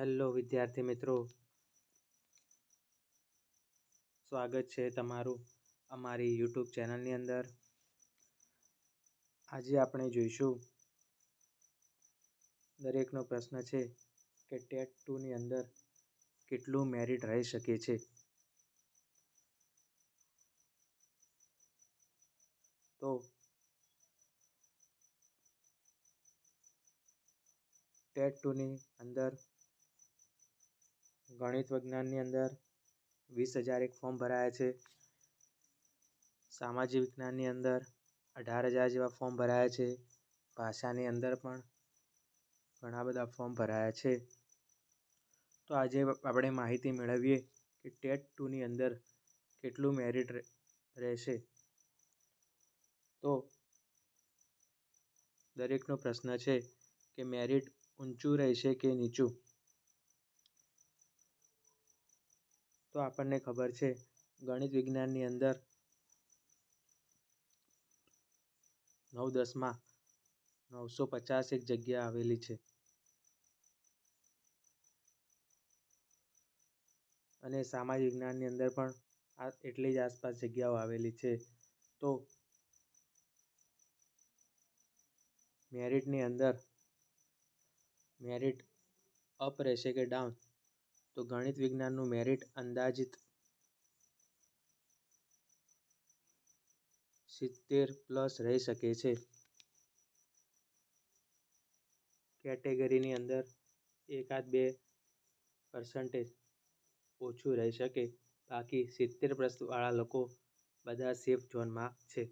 Hello વિદ્યાર્થી મિત્રો. સ્વાગત છે તમારું અમારી યુટ્યુબ ચેનલની અંદર. આજે આપણે જોઈશું દરેકનો પ્રશ્ન છે કે ટેટ ટુની અંદર કેટલું મેરિટ રહી શકે છે? તો ટેટ ટુની અંદર ગણિત વિજ્ઞાનની અંદર વીસ હજાર એક ફોર્મ ભરાયા છે. સામાજિક વિજ્ઞાનની અંદર અઢાર હજાર જેવા ફોર્મ ભરાયા છે. ભાષાની અંદર પણ ઘણા બધા ફોર્મ ભરાયા છે. તો આજે આપણે માહિતી મેળવીએ કે ટેટ ટુની અંદર કેટલું મેરિટ રહેશે. તો દરેકનો પ્રશ્ન છે કે મેરિટ ઊંચું રહેશે કે નીચું? તો આપણને ખબર છે, ગણિત વિજ્ઞાનની અંદર નવ દસમાં નવસો પચાસ એક જગ્યા આવેલી છે. અને સામાજિક વિજ્ઞાનની અંદર પણ આ એટલી જ આસપાસ જગ્યાઓ આવેલી છે. તો મેરિટની અંદર, મેરિટ અપ રહેશે કે ડાઉન? તો ગણિત વિજ્ઞાનનું મેરિટ અંદાજિત સિત્તેર પ્લસ રહી શકે છે. કેટેગરીની અંદર એકાદ બે પર્સન્ટેજ ઓછું રહી શકે. બાકી સિત્તેર પ્લસવાળા લોકો બધા સેફ ઝોનમાં છે.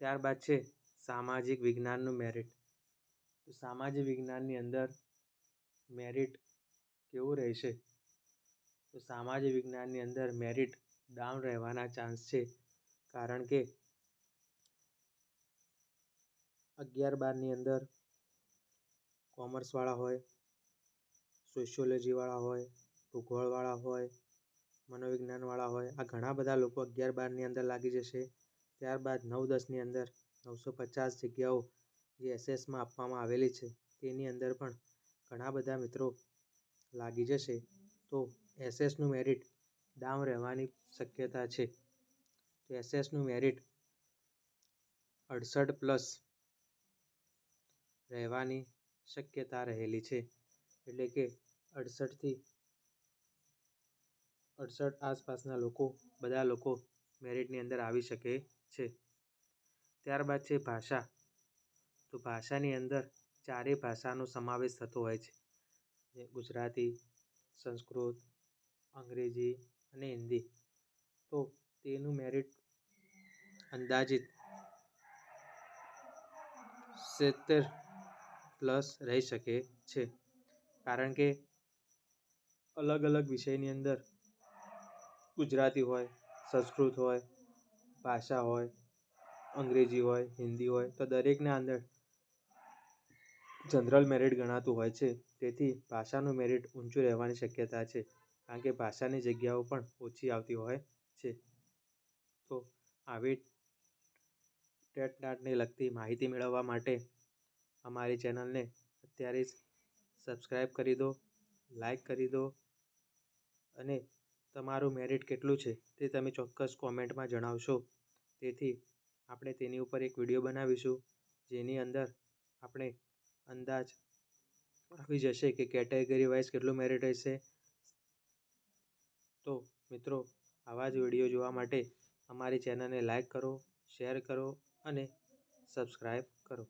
ત્યારબાદ છે સામાજિક વિજ્ઞાનનું મેરિટ તો સામાજિક વિજ્ઞાનની અંદર મેરિટ કેવું રહેશે? તો સામાજિક વિજ્ઞાનની અંદર મેરિટ ડાઉન રહેવાના ચાન્સ છે. કારણ કે અગિયાર બારની અંદર કોમર્સવાળા હોય સોશિયોલોજીવાળા હોય ભૂગોળવાળા હોય મનોવિજ્ઞાનવાળા હોય, આ ઘણા બધા લોકો અગિયાર બારની અંદર લાગી જશે. ત્યારબાદ નવ દસની અંદર નવસો પચાસ જગ્યાઓ જે એસએસમાં આપવામાં આવેલી છે, તેની અંદર પણ ઘણા બધા મિત્રો લાગી જશે, તો એસએસનું મેરિટ ડાઉન રહેવાની શક્યતા છે. તો એસએસનું મેરિટ અડસઠ પ્લસ રહેવાની શક્યતા રહેલી છે. એટલે કે અડસઠથી અડસઠ આસપાસના લોકો, બધા લોકો મેરિટની અંદર આવી શકે છે. ત્યારબાદ છે ભાષા. તો ભાષાની અંદર ચારેય ભાષાનો સમાવેશ થતો હોય છે. જે ગુજરાતી, સંસ્કૃત, અંગ્રેજી અને હિન્દી. તો તેનું મેરિટ અંદાજિત સિત્તેર પ્લસ રહી શકે છે. કારણ કે અલગ અલગ વિષયની અંદર ગુજરાતી હોય, સંસ્કૃત હોય, ભાષા હોય, અંગ્રેજી હોય, હિન્દી હોય, તો દરેકના અંદર જનરલ મેરિટ ગણાતું હોય છે, તેથી ભાષાનું મેરિટ ઊંચું રહેવાની શક્યતા છે, કારણ કે ભાષાની જગ્યાઓ પણ ઓછી આવતી હોય છે. તો આવી ટેટ ટાટને લગતી માહિતી મેળવવા માટે અમારી ચેનલને અત્યારે જ સબસ્ક્રાઈબ કરી દો લાઈક કરી દો અને તમારું મેરિટ કેટલું છે તે તમે ચોક્કસ કોમેન્ટમાં જણાવશો. તેથી આપણે તેની ઉપર એક વીડિયો બનાવીશું, જેની અંદર આપણે અંદાજ આવી જશે કે કેટેગરી વાઇઝ કેટલું મેરિટ રહેશે તો મિત્રો, આવા જ વીડિયો જોવા માટે અમારી ચેનલને લાઈક કરો શેર કરો અને સબસ્ક્રાઈબ કરો.